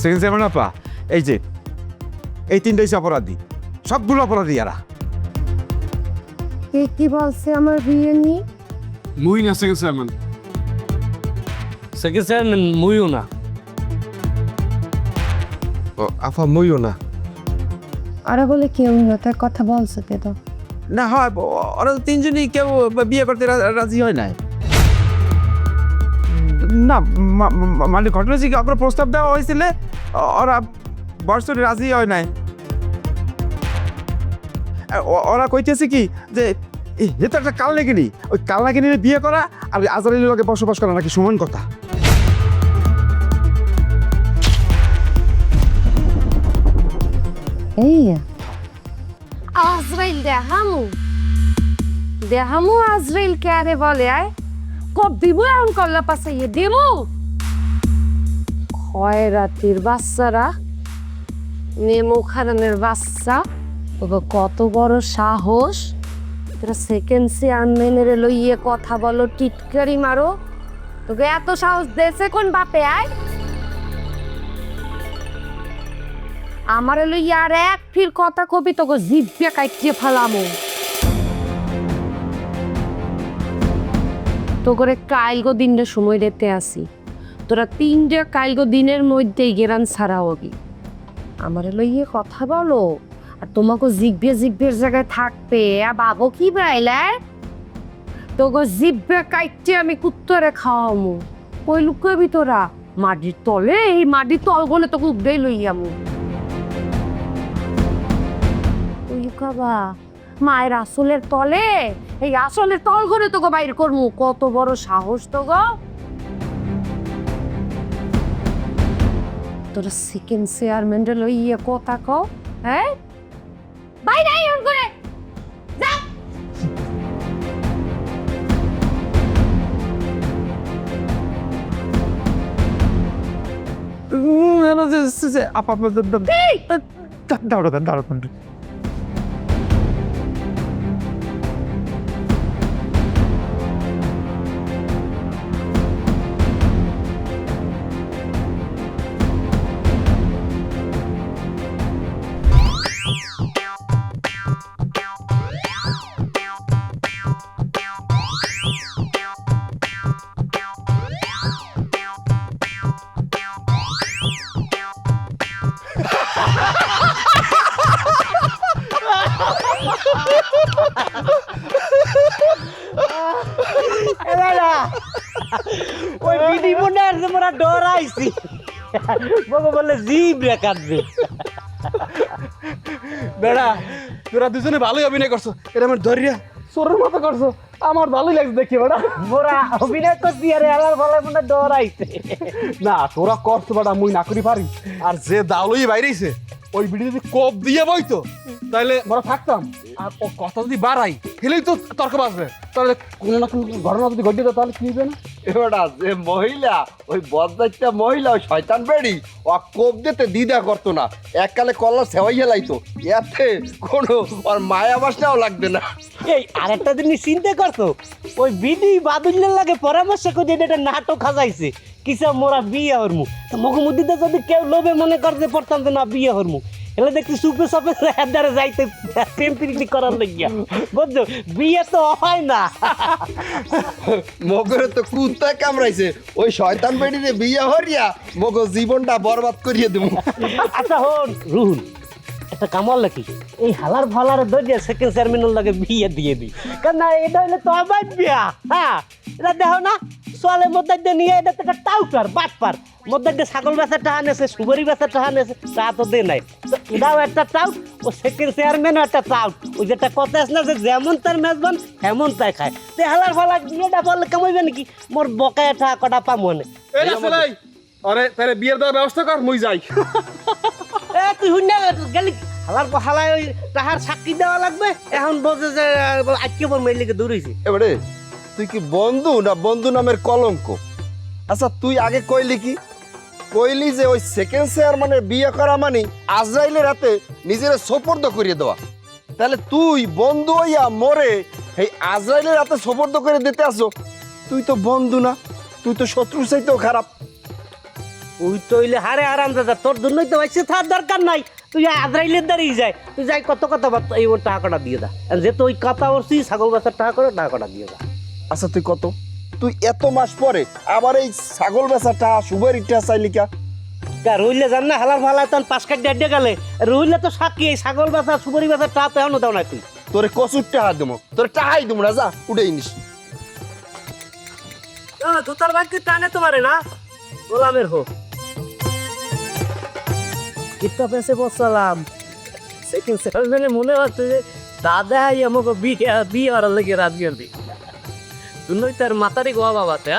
Second chairman আপা এই যে এই তিনটে হচ্ছে অপরাধী। সবগুলো অপরাধী এরা। কে কি বলছে আমার বিয়ে নিয়ে মুই না সেকেন্ড চেয়ারম্যান সেকেন্ড চেয়ারম্যান মুইও না। ও আফা মইও না। আরে বলে কেউ না তার কথা বলছে কে তো? না হয় ওরা তিনজনই কেউ বিয়ে করতে রাজি হয় নাই। না মানে ঘটনা যে কি আপনার প্রস্তাব দেওয়া হয়েছিল ওরা বর্ষরে রাজি হয় নাই। ওরা কইতেছে কি যে এ তো একটা কাল নাকিনি ওই কাল নাকিনি বিয়ে করা আর আজারের লোকে বসবাস করা নাকি সমান কথা। এই। আজরাইল দেহামু। দেহামু আজরাইল কে আরে বলে আয়। কব দিব এখন কল্লা পাশাইয়ে দিব? খয়রাতির বাচ্চারা, নেমো খারানের বাচ্চা। ওগো কত বড় সাহস। তোরা সেকেন্ড চেয়ারম্যানের লইয়ে কথা বলো, টিটকারি মারো। তোকে এত সাহস দেছে কোন বাপে, আয়। আমারে লইয়া আর এক ফির কথা কবি, তোকে জিভে কাটিয়ে ফেলামো। তো করে কাইলগো দিনটা সময় রেতে আসি। তোরা তিনটে কাইলগো দিনের মধ্যেই গেরান ছাড়া হবি। আমারে লইয়ে কথা বলো। আর তোমাকে জিভে জিভের জায়গায় থাকবে। আর বাবু কি বাইলে? তোকে জিভে কাইটে আমি কুত্তরে খাওয়ামু। কই লুকাবি তোরা? মাটির তলে? এই মাটির তল বলে তোকে উদ্দেই লইয়ামু লুকাবা? মায়ের আসলের তলে? এই আসলের তল করে তোকে বাইর করমু কত বড় সাহস তো গো। তোরা সেকেন্ড চেয়ারম্যানটা লইয়ে কথা কও হ্যাঁ? বাইরে আই ওর করে আপা আপা দা- ওই বিডি মনে আছে মোরা ডরাইছি। বগো বলে জিভ রে কাটবে বেড়া তোরা দুজনে ভালোই অভিনয় করছ। এটা আমার ধরিয়া চোরের মতো করছ। আমার ভালোই লাগছে দেখি বেড়া। মোরা অভিনয় করছি আরে আলার বলে মনে ডরাইছে। না তোরা করছ বেড়া মুই না করি পারি। আর যে দাউলই বাইরেছে ওই বিড়ি যদি কোপ দিয়ে বইতো তাহলে মোরা থাকতাম। আর ও কথা যদি বাড়াই খেলেই তো তর্ক বাজবে তাহলে কোনো না কোনো ঘটনা যদি ঘটিয়ে দেয় তাহলে কি হবে না? এবারটা যে মহিলা ওই বদদাইটা মহিলা ওই শয়তান বেড়ি ও কোপ দিতে দ্বিধা করতো না। এককালে কল্লা সেওয়াইয়া লাইতো। এতে কোনো আর মায়া বাসনাও লাগবে না। এই আরেকটা জিনিস চিন্তা করছ? ওই বিডি বাদুল্যের লাগে পরামর্শ করে এটা নাটক সাজাইছে। কিসা মোরা বিয়ে হরমু? তো মগমুদিতে যদি কেউ লোভে মনে করতে পারতাম যে না বিয়ে হরমু। এলে দেখছি সুপে সাপে হেদারে যাইতে প্রেম প্রীতি করার লাগিয়া। বুঝছ? বিয়ে তো হয় না। মগরে তো কুত্তা কামড়াইছে। ওই শয়তান বেড়িতে বিয়ে হরিয়া মগ জীবনটা বরবাদ করিয়ে দেবো। আচ্ছা হন রুহুল একটা কামাল নাকি এই হালার ফালার দরিয়া সেকেন্ড চেয়ারম্যানের লাগে বিয়ে দিয়ে দিই। কারণ না এটা হইলে তো আমার বিয়া হ্যাঁ? এটা দেখো না? সোয়ালে মধ্যে নিয়ে এটা তো একটা টাউটার বাটপার মধ্যে ছাগল বেচার টাহা নেছে সুপারি বেচার টাহা নেছে তা তো দে নাই। এটাও একটা টাউট ও সেকেন্ড চেয়ারম্যানও একটা টাউট ওই যেটা কথা আছে না যে যেমন তার মেজবান হেমন তাই খায়। তে হালার ফালা বিয়েটা বললে কামাইবে নাকি? মোর বকায় টাকা কটা পামো না এই না সেলাই আরে তাহলে বিয়ের দেওয়ার ব্যবস্থা কর মুই যাই। এ তুই শুনে গেলি হালার হালায় ওই তাহার সাক্ষী দেওয়া লাগবে। এখন বলছে যে আজকে পর মেয়েলিকে দৌড়েছে এবারে তুই কি বন্ধু না বন্ধু নামের কলঙ্ক? আচ্ছা তুই আগে কইলি কি? কইলি যে ওই সেকেন্ড চেয়ারম্যানের বিয়ে করা মানে আজরাইলের হাতে নিজের সোপর্দ করিয়ে দেওয়া। তাহলে তুই বন্ধু হইয়া মরে এই আজরাইলের হাতে সোপর্দ করে দিতে আসো। তুই তো বন্ধু না, তুই তো শত্রুর চাইতেও খারাপ। ওই তো হইলে হারে আরাম দাদা, তোর জন্যই তো বাইসে থাকার দরকার নাই। তুই আজরাইলের দাঁড়িয়ে যায় তুই যাই, কত কথা এই ওর টাকা কটা দিয়ে দা। যেহেতু ওই কথা ওরছি ছাগল বাচ্চার টাকা করে টাকাটা দিয়ে দা। আচ্ছা তুই কত? তুই এত মাস পরে আবার এই ছাগল বেচাটা সুবের ইটা চাইলি কা? কা রইলে জান না হালার ফালা তখন পাঁচ কাটি আড্ডে গেলে। রইলে তো সাক্ষী এই ছাগল বাচ্চা সুপারি বাচ্চার টাকা তো এখনও দাও না তুই তোরে কচুর টাকা দেবো তোরে টাকাই দেবো না যা উঠেই নিস। জুতার বাড়িতে টানে তোমারে না? গোলামের হোক। কিতা পেছে বসালাম? সেকেন্ড সেকেন্ড মনে হচ্ছে যে দাদা আমাকে বিয়ে বিয়ে হওয়ার লেগে রাত গেলি। তুই তার মাতারি গোয়া বাবাতে